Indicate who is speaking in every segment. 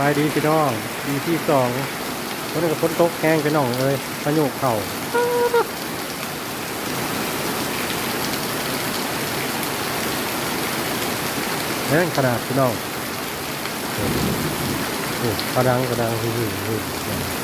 Speaker 1: สายดีพี่น้องดีที่สองคนนี้ก็ฝนตกแห้งพี่น้องเลยพายุเข่าแห้งขนาดพี่น้องโอ้กระดังกระดังที่นี่นี่แ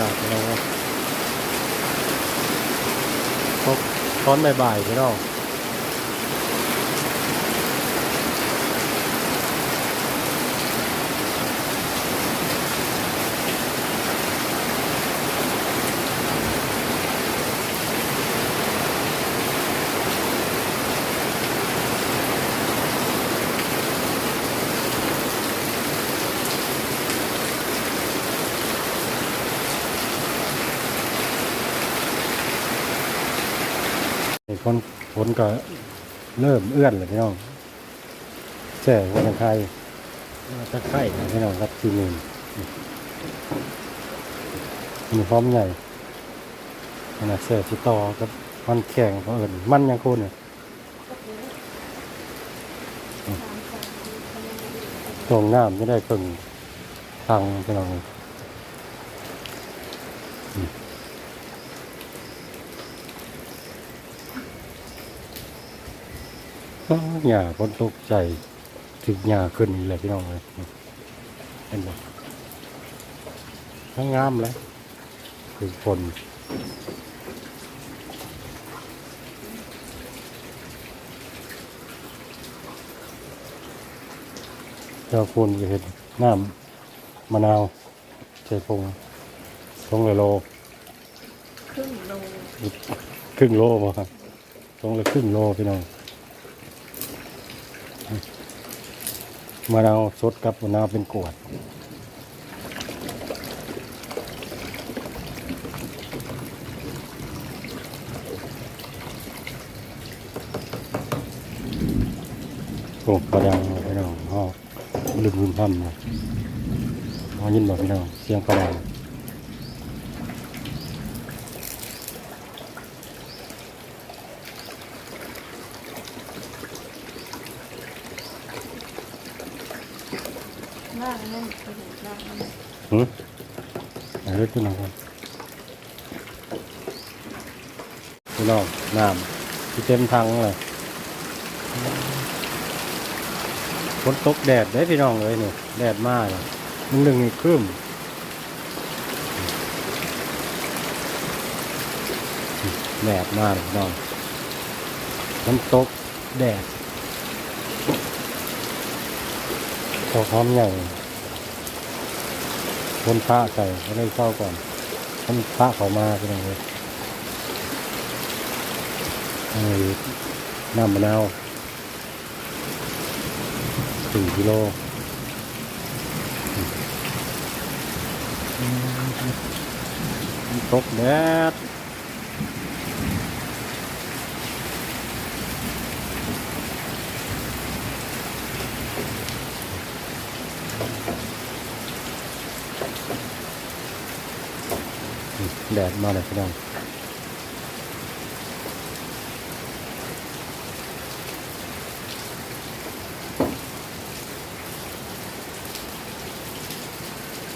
Speaker 1: ห้งขนาดพี่น้องครับตกตอนบ่ายๆพี่น้อง ไอ้คนฝนก็เริ่มเอื้อนเลยพี่น้องแช่วันไทยตะไคร่นะพี่น้องครับที่นี่มีพร้อมใหญ่ขนาดแช่ที่ต่อกับมันแข็งเพราะเอิญมันยังโคนเนี่ยตรงน้ำจะได้เพิ่งทางพี่น้องอืม อ้าว หญ้าคนตกใจถึงหญ้าขึ้นอีกแล้วพี่น้องเลยเห็นไหมทั้งงามเลยคือคนเจ้าคุณก็เห็นน้ำมะนาวใส่พงพงละโล
Speaker 2: ครึ่งโล
Speaker 1: ครึ่งโลมาครับพงละครึ่งโลพี่น้อง มะนาวสดกับมะนาวเป็นกวดโอ้กระดังพี่น้องหอกลืมลืมทำเลยหอยินบอกพี่น้องเสียงกระดัง
Speaker 2: ล่างนั่นไปถึงล่างนั่น
Speaker 1: หืมอะไรขึ้นมาครับพี่น้องน้ำที่เต็มทังเลยฝนตกแดดได้พี่น้องเลยนี่แดดมากเลยมึงหนึ่งนี่ครึ้มแดดมากพี่น้องมันตกแดด พอพร้อมใหญ่คนพระใส่ก็เลยเข้าก่อนคนพระเขามาก็เลยเอาน้ำมะนาวสี่กิโลตกแดด แดดมาเลยพี่น้อง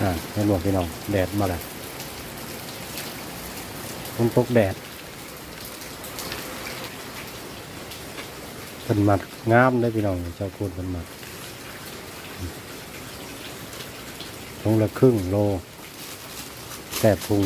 Speaker 1: อ่าให้หลวงพี่น้อง แดดมาเลยมันตกแดดเป็นมัดงามเลยพี่น้อง เจ้าคุณเป็นมัดลงละครึ่งโลแต่พุง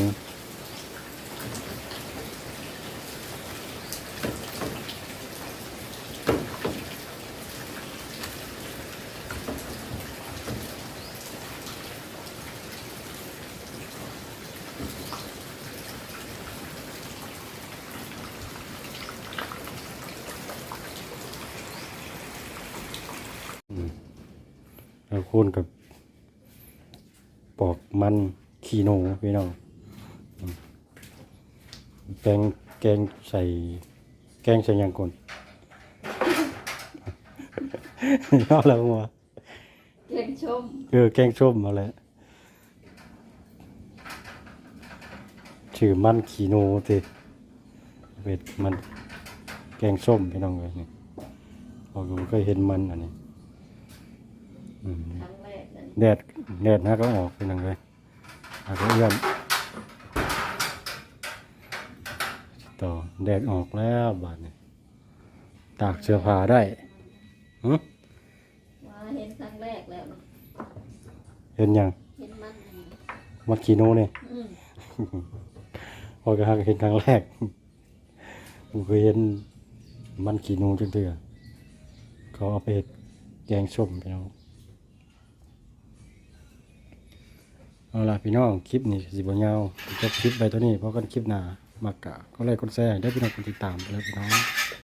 Speaker 1: คูณกับปอกมันขี้หนูพี่น้องอืมแกงแกงใส่ แกงใส่หยังก่อนยอดแล้วหัว
Speaker 2: เกงชม
Speaker 1: คือแกงส้มมาแล้วชื่อมันขีโนติเวทมันแกงส้มพี่น้องเลยนี่ผมเคยเห็นมันอันนี้อืม
Speaker 2: ครั้งแรกเลย
Speaker 1: แดดแดดนะก็ออกพี่น้องเลยแล้วก็เอื้อนต่อแดดออกแล้วบาดนี้ตากเสื้อผ้าได้หึ
Speaker 2: ว่าเห็นครั้งแรกแล้วนะ
Speaker 1: เห็นยัง
Speaker 2: เห็นมันอันนี้
Speaker 1: มันขีโนเนี่ย
Speaker 2: อืม
Speaker 1: พอยก็หักเห็นครั้งแรก ผมเคยเห็นมันขีนูจังเถื่อเขาเอาไปเฮ็ดแกงส้มพี่น้อง เอาล่ะพี่น้องคลิปนี้สิบยาวจบคลิปไปตัวนี้เพราะกันคลิปหนา มากกะก็เลยกดแชร์ได้พี่น้องกดติดตามไปเลยพี่น้อง